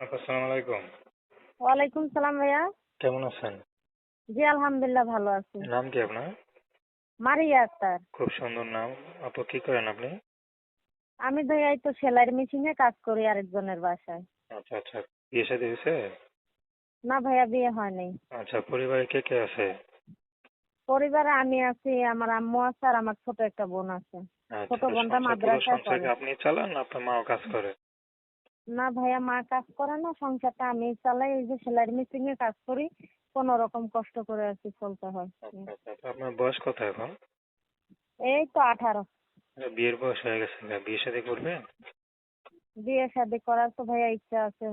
আপু আসসালামু আলাইকুম। ওয়ালাইকুম সালাম ভাইয়া। কেমন আছেন? জি আলহামদুলিল্লাহ ভালো আছি। নাম কি আপনার? মারিয়া আক্তার। খুব সুন্দর নাম। আপু কি করেন আপনি? আমি ভাইয়া এই তো সেলাইয়ের মেশিনে কাজ করি আরেকজনের বাসায়। আচ্ছা আচ্ছা। বিয়ে শাদী হয়েছে? না ভাইয়া বিয়ে হয় নাই আচ্ছা পরিবারে কে কে আছে? পরিবারে আমি আছি আমার আম্মু আছে আর আমার ছোট একটা বোন আছে। আচ্ছা ছোট বোনটা মাদ্রাসায় পড়ে। আপনি চালান আপনার মাও কাজ করে? না ভাইয়া মা কাজ করে না সংসারটা আমি চালাই এই যে সেলাইয়ের মেশিনে কাজ করি কোন রকম কষ্ট করে আর কি চলতে হয়। আচ্ছা আচ্ছা তো আপনার বয়স কত এখন? এই তো আঠারো। বিয়ের বয়স হয়ে গেছে না? বিয়ে শাদী করবে বিয়ে শাদি করার তো ভাইয়া ইচ্ছা আছে।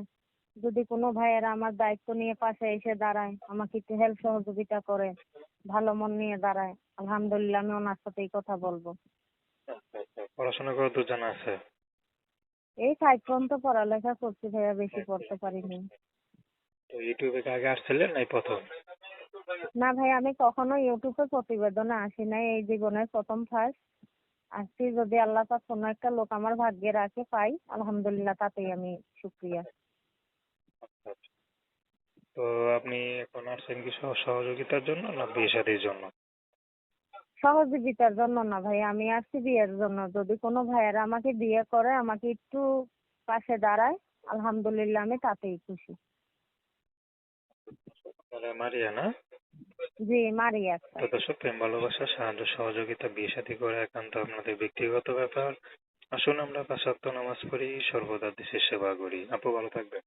যদি কোনো ভাইয়েরা আমার দায়িত্ব নিয়ে পাশে এসে দাঁড়ায় আমাকে একটু হেল্প সহযোগিতা করে ভালো মন নিয়ে দাঁড়ায় আলহামদুলিল্লাহ আমি ওনার সাথেই কথা বলব। আচ্ছা আচ্ছা পড়াশোনা করে দু জানা আছে? এই ফাইভ পর্যন্ত পড়ালেখা করছি ভাইয়া বেশি পড়তে পারিনি। তো ইউটিউবে কি আগে আসছিলেন নাই প্রথম? না ভাই আমি কখনো ইউটিউবে প্রতিবেদনে আসি নাই এই জীবনের প্রথম ফার্স্ট আসছি যদি আল্লাহ পাক কোনো একটা লোক আমার ভাগ্যে রাখে পাই। আলহামদুলিল্লাহ তাতেই আমি সুক্রিয়া আচ্ছা আচ্ছা। তো আপনি এখন আসছেন কি সহযোগিতার জন্য না বিয়ে শাদীর জন্য? সহযোগিতার জন্য না ভাই আমি আসছি বিয়ের জন্য। যদি কোনো ভাইয়েরা আমাকে বিয়ে করে আমাকে একটু পাশে দাঁড়ায় আলহামদুলিল্লাহ আমি তাতেই খুশি। মারিয়া না? জি মারি একটা। তো দর্শক প্রেম ভালোবাসা সাহায্য সহযোগিতা বিয়ে সাথী করে একান্ত আপনাদের ব্যক্তিগত ব্যাপার। আসুন আমরা পাঁচ নামাজ পড়ি সর্বদা দেশের সেবা করি। আপু ভালো থাকবেন।